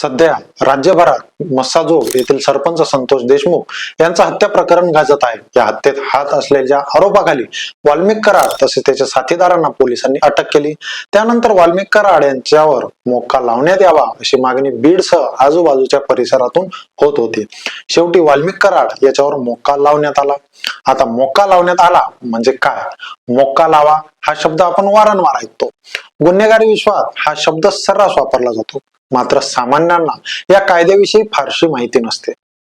सध्या राज्यभरात मस्साजो येथील सरपंच संतोष देशमुख यांचं हत्या प्रकरण गाजत आहे. या हत्येत हात असलेल्या आरोपाखाली वाल्मिक कराड तसेच त्याच्या साथीदारांना पोलिसांनी अटक केली. त्यानंतर वाल्मिक कराड यांच्यावर मोक्का लावण्यात यावा अशी मागणी बीडसह आजूबाजूच्या परिसरातून होत होती. शेवटी वाल्मिक कराड याच्यावर मोक्का लावण्यात आला. आता मोक्का लावण्यात आला म्हणजे काय? मोक्का लावा हा शब्द आपण वारंवार ऐकतो. गुन्हेगारी विश्वात हा शब्द सर्रास वापरला जातो. मात्र सामान्यांना या कायद्याविषयी फारशी माहिती नसते.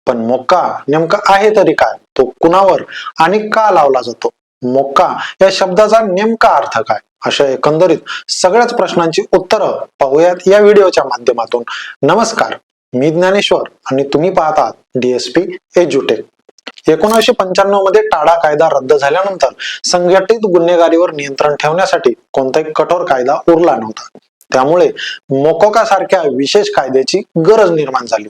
पण मोक्का नेमका आहे तरी काय? तो कुणावर आणि का लावला जातो? मोक्का या शब्दाचा नेमका अर्थ काय? अशा एकंदरीत सगळ्याच प्रश्नांची उत्तरं पाहूयात या व्हिडिओच्या माध्यमातून. नमस्कार मी ज्ञानेश्वर आणि तुम्ही पाहतात डीएसपी एज्युटेक. एकोणीसशे पंच्याण्णवमध्ये टाडा कायदा रद्द झाल्यानंतर संघटित गुन्हेगारीवर नियंत्रण ठेवण्यासाठी कोणताही कठोर कायदा उरला नव्हता. त्यामुळे मोकोका सारख्या विशेष कायद्याची गरज निर्माण झाली.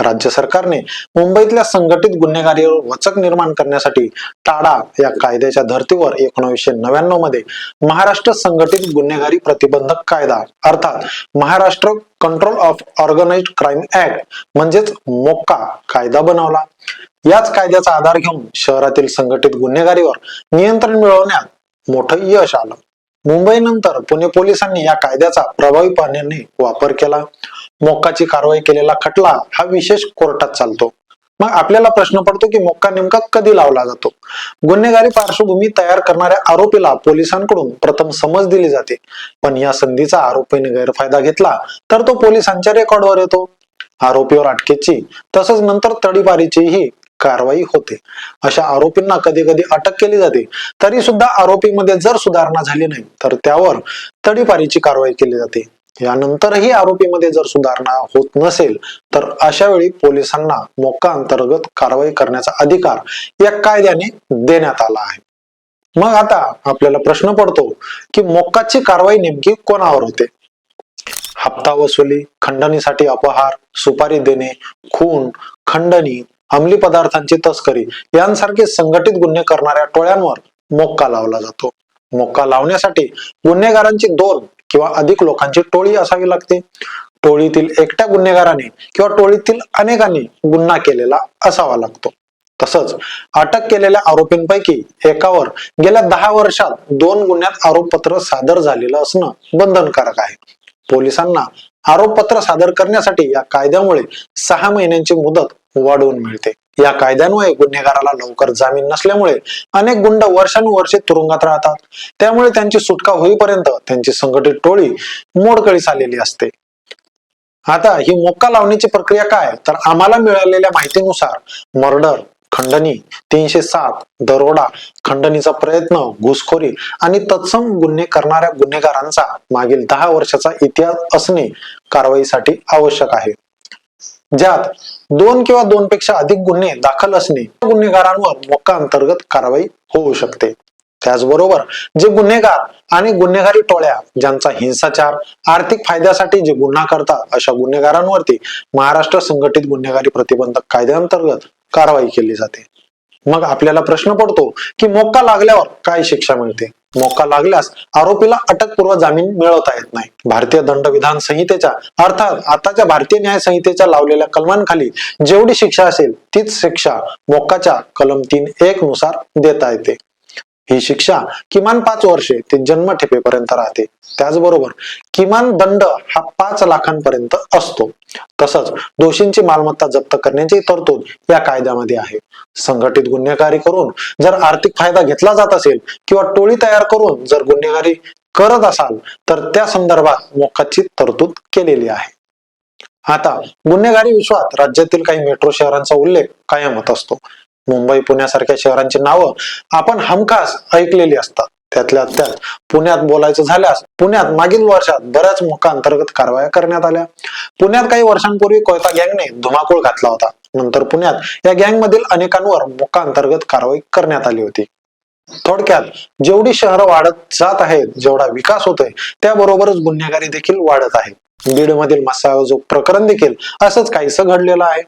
राज्य सरकारने मुंबईतल्या संघटित गुन्हेगारीवर वचक निर्माण करण्यासाठी टाडा या कायद्याच्या धर्तीवर एकोणीसशे नव्याण्णवमध्ये महाराष्ट्र संघटित गुन्हेगारी प्रतिबंधक कायदा अर्थात Maharashtra control of organise crime act म्हणजेच मोक्का कायदा बनवला. याच कायद्याचा आधार घेऊन शहरातील संघटित गुन्हेगारीवर नियंत्रण मिळवण्यात मोठं यश आलं. मुंबईनंतर पुणे पोलिसांनी या कायद्याचा प्रभावीपणे वापर केला. मोक्काची कारवाई केलेला खटला हा विशेष कोर्टात चालतो. मग आपल्याला प्रश्न पडतो की मोक्का नेमका कधी लावला जातो? गुन्हेगारी पार्श्वभूमी तयार करणाऱ्या आरोपीला पोलिसांकडून प्रथम समज दिली जाते. पण या संधीचा आरोपीने गैरफायदा घेतला तर तो पोलिसांच्या रेकॉर्डवर येतो. आरोपीवर अटकेची तसंच नंतर तडीपारीचीही कारवाई होते. अशा आरोपींना कधी कधी अटक केली जाते. तरी सुद्धा आरोपीमध्ये जर सुधारणा झाली नाही तर त्यावर तडीपारीची कारवाई केली जाते. यानंतरही आरोपीमध्ये जर सुधारणा होत नसेल तर अशा वेळी पोलिसांना मोक्का अंतर्गत कारवाई करण्याचा अधिकार या कायद्याने देण्यात आला आहे. मग आता आपल्याला प्रश्न पडतो की मोक्काची कारवाई नेमकी कोणावर होते? हप्ता वसुली खंडणीसाठी अपहार सुपारी देणे खून खंडणी अंमली पदार्थांची तस्करी यांसारखे संघटित गुन्हे करणाऱ्या टोळ्यांवर मोक्का लावला जातो. मोक्का लावण्यासाठी गुन्हेगारांची दोन किंवा अधिक लोकांची टोळी असावी लागते. टोळीतील एकट्या गुन्हेगाराने किंवा टोळीतील अनेकांनी गुन्हा केलेला असावा लागतो. तसंच अटक केलेल्या आरोपींपैकी एकावर गेल्या दहा वर्षात दोन गुन्ह्यात आरोपपत्र सादर झालेलं असणं बंधनकारक आहे. पोलिसांना आरोपपत्र सादर करण्यासाठी या कायद्यामुळे सहा महिन्यांची मुदत वाढवून मिळते. या कायद्यान्वये गुन्हेगाराला लवकर जामीन नसल्यामुळे अनेक गुंड वर्षानुवर्षे तुरुंगात राहतात. त्यामुळे त्यांची सुटका होईपर्यंत त्यांची संघटित टोळी मोडकळीस आलेली असते. आता ही मोक्का लावण्याची प्रक्रिया काय? तर आम्हाला मिळालेल्या माहितीनुसार मर्डर खंडणी तीनशे सात दरोडा खंडणीचा प्रयत्न घुसखोरी आणि तत्सम गुन्हे करणाऱ्या गुन्हेगारांचा मागील दहा वर्षाचा इतिहास असणे कारवाईसाठी आवश्यक आहे. ज्यात दोन किंवा दोन पेक्षा अधिक गुन्हे दाखल असणे गुन्हेगारांवर मोक्का अंतर्गत कारवाई होऊ शकते. त्याचबरोबर जे गुन्हेगार आणि गुन्हेगारी टोळ्या ज्यांचा हिंसाचार आर्थिक फायद्यासाठी जे गुन्हा करतात अशा गुन्हेगारांवरती महाराष्ट्र संघटित गुन्हेगारी प्रतिबंधक कायद्याअंतर्गत कारवाई केली जाते. मग आपल्याला प्रश्न पडतो की मोक्का लागल्यावर काय शिक्षा मिळते? मोक्का लागल्यास आरोपीला अटकपूर्व जामीन मिळवता येत नाही. भारतीय दंड विधान संहितेच्या अर्थात आताच्या भारतीय न्याय संहितेच्या लावलेल्या कलमांखाली जेवढी शिक्षा असेल तीच शिक्षा मोक्काच्या कलम तीन एक नुसार देता येते. ही शिक्षा किमान पाच वर्षे ते जन्मठेपेपर्यंत राहते. त्याचबरोबर किमान दंड हा पाच लाखांपर्यंत असतो. तसंच दोषींची मालमत्ता जप्त करण्याची तरतूद या कायद्यामध्ये आहे. संघटित गुन्हेगारी करून जर आर्थिक फायदा घेतला जात असेल किंवा टोळी तयार करून जर गुन्हेगारी करत असाल तर त्या संदर्भात मोक्काची तरतूद केलेली आहे. आता गुन्हेगारी विश्वात राज्यातील काही मेट्रो शहरांचा उल्लेख कायम होत असतो. मुंबई पुण्यासारख्या शहरांची नावं आपण हमखास ऐकलेली असतात. त्यातल्या त्यात पुण्यात बोलायचं झाल्यास पुण्यात मागील वर्षात बऱ्याच मुखांतर्गत कारवाया करण्यात आल्या. पुण्यात काही वर्षांपूर्वी कोयता गँगने धुमाकूळ घातला होता. नंतर पुण्यात या गँग मधील अनेकांवर मुखांतर्गत कारवाई करण्यात आली होती. थोडक्यात जेवढी शहरं वाढत जात आहेत जेवढा विकास होतोय त्याबरोबरच गुन्हेगारी देखील वाढत आहे. बीड मधील जो प्रकरण देखील असंच काहीसं घडलेलं आहे.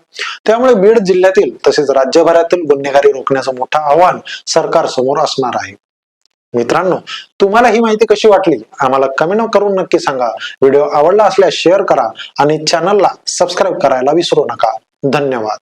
त्यामुळे बीड जिल्ह्यातील तसेच राज्यभरातील गुन्हेगारी रोखण्याचं मोठं आव्हान सरकार समोर असणार आहे. मित्रांनो तुम्हाला ही माहिती कशी वाटली? आम्हाला कमेंट करून नक्की सांगा. व्हिडिओ आवडला असल्यास शेअर करा आणि चॅनलला सबस्क्राईब करायला विसरू नका. धन्यवाद.